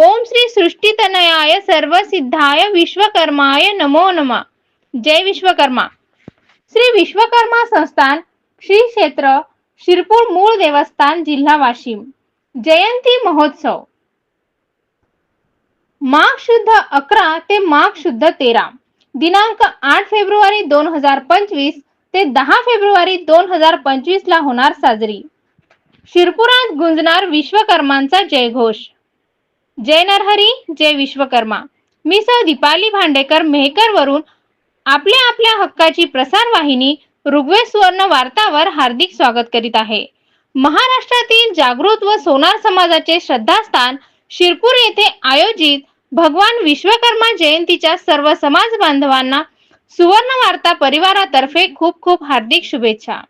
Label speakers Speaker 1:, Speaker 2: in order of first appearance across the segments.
Speaker 1: ओम श्री सृष्टीतनयाय सर्वसिद्धाय विश्वकर्माय नमो नमः। जय विश्वकर्मा। श्री विश्वकर्मा संस्थान श्री क्षेत्र शिरपूर मूळ देवस्थान जिल्हा वाशिम। जयंती महोत्सव। माघ शुद्ध अकरा ते माघ शुद्ध तेरा। दिनांक आठ फेब्रुवारी दोन हजार पंचवीस ते दहा फेब्रुवारी दोन हजार पंचवीस ला होणार साजरी। शिरपुरात गुंजणार विश्वकर्मांचा जयघोष। जय नरहरी जय विश्वकर्मा. मी सौ दीपाली भांडेकर मेहकर वरून आपल्या आपल्या हक्काची प्रसार वाहिनी ऋग्वेद सुवर्ण वार्तावर हार्दिक स्वागत करीत आहे. महाराष्ट्रातील जागृत व सोनार समाजाचे श्रद्धास्थान शिरपूर येथे आयोजित भगवान विश्वकर्मा जयंतीच्या सर्व समाज बांधवांना सुवर्ण वार्ता परिवारातर्फे खूप खूप हार्दिक शुभेच्छा.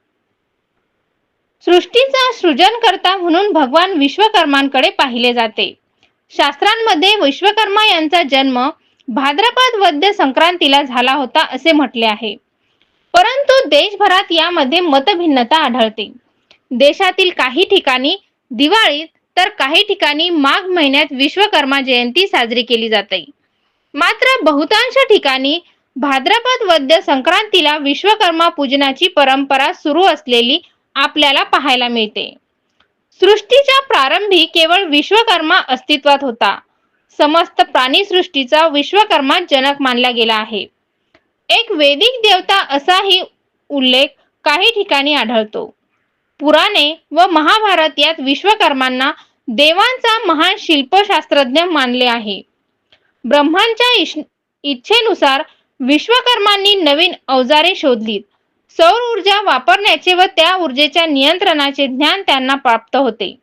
Speaker 1: सृष्टीचा सृजनकर्ता म्हणून भगवान विश्वकर्मांकडे पाहिले जाते. शास्त्रांमध्ये विश्वकर्मा यांचा जन्म भाद्रपद वद्य संक्रांतीला झाला होता असे म्हटले आहे. परंतु देशभरात यामध्ये मतभिन्नता आढळते. देशातील काही ठिकाणी दिवाळीत तर काही ठिकाणी माघ महिन्यात विश्वकर्मा जयंती साजरी केली जाते. मात्र बहुतांश ठिकाणी भाद्रपद वद्य संक्रांतीला विश्वकर्मा पूजनाची परंपरा सुरू असलेली आपल्याला पाहायला मिळते. सृष्टीच्या प्रारंभी केवळ विश्वकर्मा अस्तित्वात होता. समस्त प्राणीसृष्टीचा विश्वकर्मा जनक मानला गेला आहे. एक वेदिक देवता असाही उल्लेख काही ठिकाणी आढळतो. पुराणे व महाभारत यात विश्वकर्मांना देवांचा महान शिल्पशास्त्रज्ञ मानले आहे. ब्रह्मांच्या इच्छेनुसार विश्वकर्मांनी नवीन अवजारे शोधलीत. सौर ऊर्जा वापरण्याचे व त्या ऊर्जेच्या नियंत्रणाचे ज्ञान त्यांना प्राप्त होते.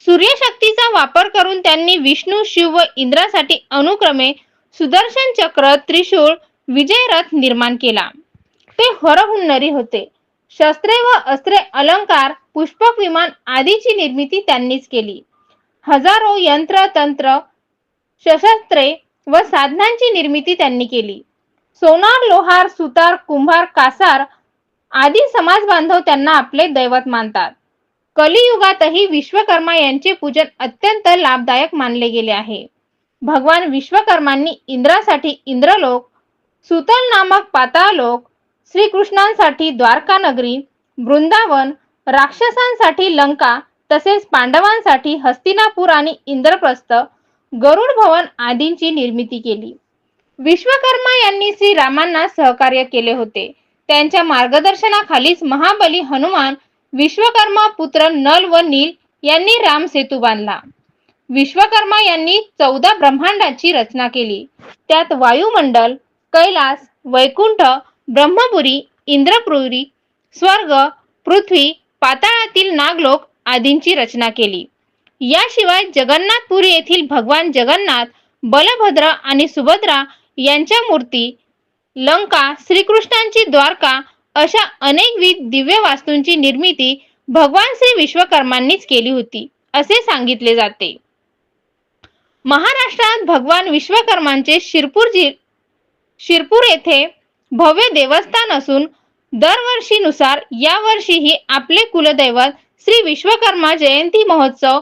Speaker 1: सूर्यशक्तीचा वापर करून त्यांनी विष्णू शिव व इंद्रासाठी अनुक्रमे सुदर्शन चक्र त्रिशूळ विजयरथ निर्माण केला. ते हरहुन्नरी होते. शस्त्रे व अस्त्रे अलंकार पुष्पक विमान आदीची निर्मिती त्यांनीच केली. हजारो यंत्र तंत्र सशस्त्रे व साधनांची निर्मिती त्यांनी केली. सोनार लोहार सुतार कुंभार कासार आदी समाज बांधव त्यांना आपले दैवत मानतात. कलियुगातही विश्वकर्मा यांचे पूजन अत्यंत लाभदायक मानले गेले आहे. भगवान विश्वकर्मांनी इंद्रासाठी इंद्रलोक सुतल नामक पाताळलोक श्रीकृष्णांसाठी द्वारका नगरी वृंदावन राक्षसांसाठी लंका तसेच पांडवांसाठी हस्तिनापूर आणि इंद्रप्रस्थ गरुड भवन आदींची निर्मिती केली. विश्वकर्मा यांनी श्री रामांना सहकार्य केले होते. त्यांच्या मार्गदर्शनाखालीच महाबली हनुमान विश्वकर्मा पुत्र नल व नील यांनी राम सेतू बांधला. विश्वकर्मा यांनी चौदा ब्रह्मांडाची रचना केली. त्यात वायुमंडल कैलास वैकुंठ ब्रह्मपुरी इंद्रपुरी स्वर्ग पृथ्वी पाताळातील नागलोक आदींची रचना केली. याशिवाय जगन्नाथपुरी येथील भगवान जगन्नाथ बलभद्र आणि सुभद्रा यांच्या मूर्ती लंका श्रीकृष्णांची द्वारका अशा अनेकविध दिव्य वास्तूंची निर्मिती भगवान श्री विश्वकर्मांनीच केली होती असे सांगितले जाते. महाराष्ट्रात भगवान विश्वकर्मांचे शिरपूर शिरपूर येथे भव्य देवस्थान असून दरवर्षीनुसार यावर्षीही आपले कुलदैवत श्री विश्वकर्मा जयंती महोत्सव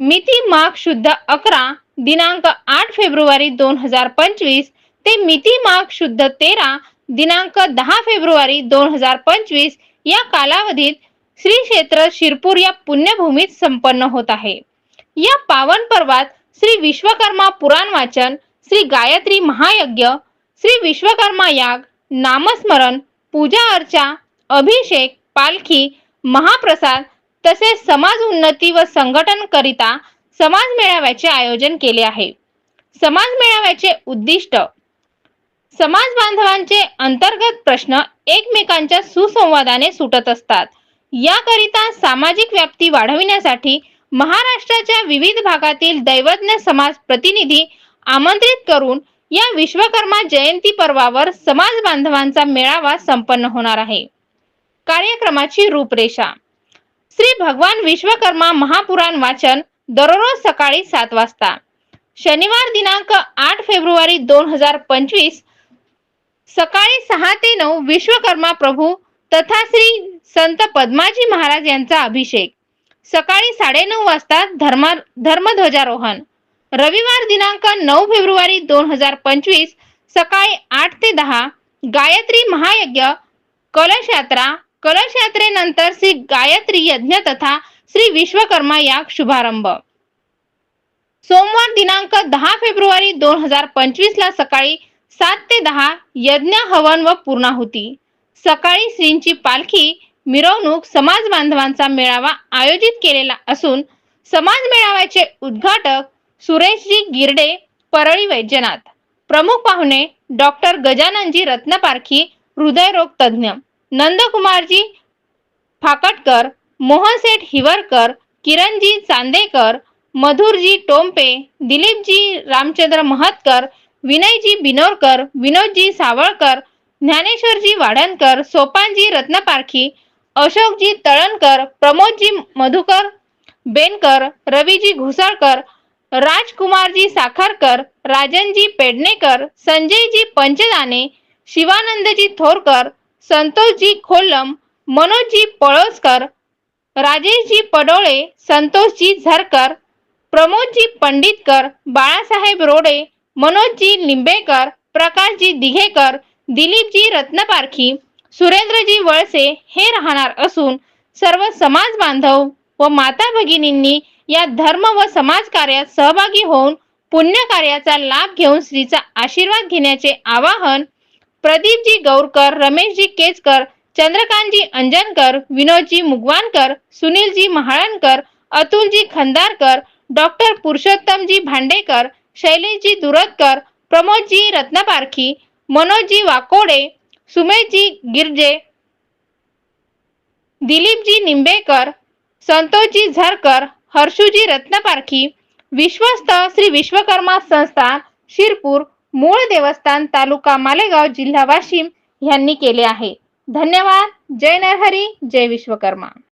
Speaker 1: मिती माघ शुद्ध अकरा दिनांक आठ फेब्रुवारी दोन हजार पंचवीस ते मिती माघ शुद्ध तेरा दिनांक दहा फेब्रुवारी दोन हजार पंचवीस या कालावधीत श्री क्षेत्र शिरपूर या पुण्यभूमीत संपन्न होत आहे. या पावन पर्वात श्री विश्वकर्मा पुराण वाचन श्री गायत्री महायज्ञ श्री विश्वकर्मा याग नामस्मरण पूजा अर्चा अभिषेक पालखी महाप्रसाद तसेच समाज उन्नती व संघटन करिता समाज मेळाव्याचे आयोजन केले आहे. समाज मेळाव्याचे उद्दिष्ट समाज बांधवांचे अंतर्गत प्रश्न एकमेकांच्या सुसंवादाने सुटत असतात. याकरिता सामाजिक व्याप्ती वाढविण्यासाठी महाराष्ट्राच्या विविध भागातील दैवज्ञ समाज प्रतिनिधी आमंत्रित करून या विश्वकर्मा जयंती पर्वावर समाज बांधवांचा मेळावा संपन्न होणार आहे. कार्यक्रमाची रूपरेषा. श्री भगवान विश्वकर्मा महापुराण वाचन दररोज सकाळी सात वाजता. शनिवार दिनांक आठ फेब्रुवारी दोन हजार पंचवीस सकाळी सहा ते नऊ विश्वकर्मा प्रभू तथा श्री संत पद्माजी महाराज यांचा अभिषेक. सकाळी साडेनऊ वाजता धर्म धर्मध्वजारोहण. रविवार दिनांक नऊ फेब्रुवारी दोन हजार पंचवीस सकाळी आठ ते दहा गायत्री महायज्ञ कलश यात्रा कलश यात्रेनंतर श्री गायत्री यज्ञ तथा श्री विश्वकर्मा याग शुभारंभ. सोमवार दिनांक दहा फेब्रुवारी दोन हजार पंचवीस ला सकाळी सात ते दहा यज्ञ हवन व पूर्णाहुती सकाळी श्रींची पालखी मिरवणूक समाज बांधवांचा मेळावा आयोजित केलेला असून समाज मेळाव्याचे उद्घाटक सुरेशजी गिरडे परळी वैद्यनाथ. प्रमुख पाहुणे डॉक्टर गजाननजी रत्नपारखी हृदयरोग तज्ज्ञ. नंदकुमारजी फाकटकर मोहनसेठ हिवरकर किरणजी चांदेकर मधुरजी टोंपे दिलीपजी रामचंद्र महतकर विनयजी बिनोरकर विनोदजी सावळकर ज्ञानेश्वरजी वाढणकर सोपानजी रत्नपारखी अशोकजी तळणकर प्रमोदजी मधुकर बेनकर रवीजी घुसळकर राजकुमारजी साखरकर राजनजी पेडणेकर संजयजी पंचदाने शिवानंदजी थोरकर संतोषजी खोल्लम मनोजजी पळोसकर राजेशजी पडोळे संतोषजी झरकर प्रमोदजी पंडितकर बाळासाहेब रोडे मनोजजी लिंबेकर प्रकाशजी दिघेकर दिलीपजी रत्नपारखी सुरेंद्रजी वळसे हे राहणार असून सर्व समाज बांधव व माता भगिनींनी या धर्म व समाज कार्यात सहभागी होऊन पुण्य कार्याचा लाभ घेऊन श्रीचा आशीर्वाद घेण्याचे आवाहन प्रदीपजी गौरकर रमेशजी केचकर चंद्रकांतजी अंजनकर विनोदजी मुगवानकर सुनीलजी महाळणकर अतुलजी खंदारकर डॉक्टर पुरुषोत्तमजी भांडेकर शैलेशजी दुरतकर प्रमोदजी रत्नपारखी मनोजी वाकोडे सुमेशजी गिरजे दिलीपजी निंबेकर संतोषजी झरकर हर्षूजी रत्नपारखी विश्वस्त श्री विश्वकर्मा संस्थान शिरपूर मूळ देवस्थान तालुका मालेगाव जिल्हा वाशिम यांनी केले आहे. धन्यवाद. जय नरहरी. जय विश्वकर्मा.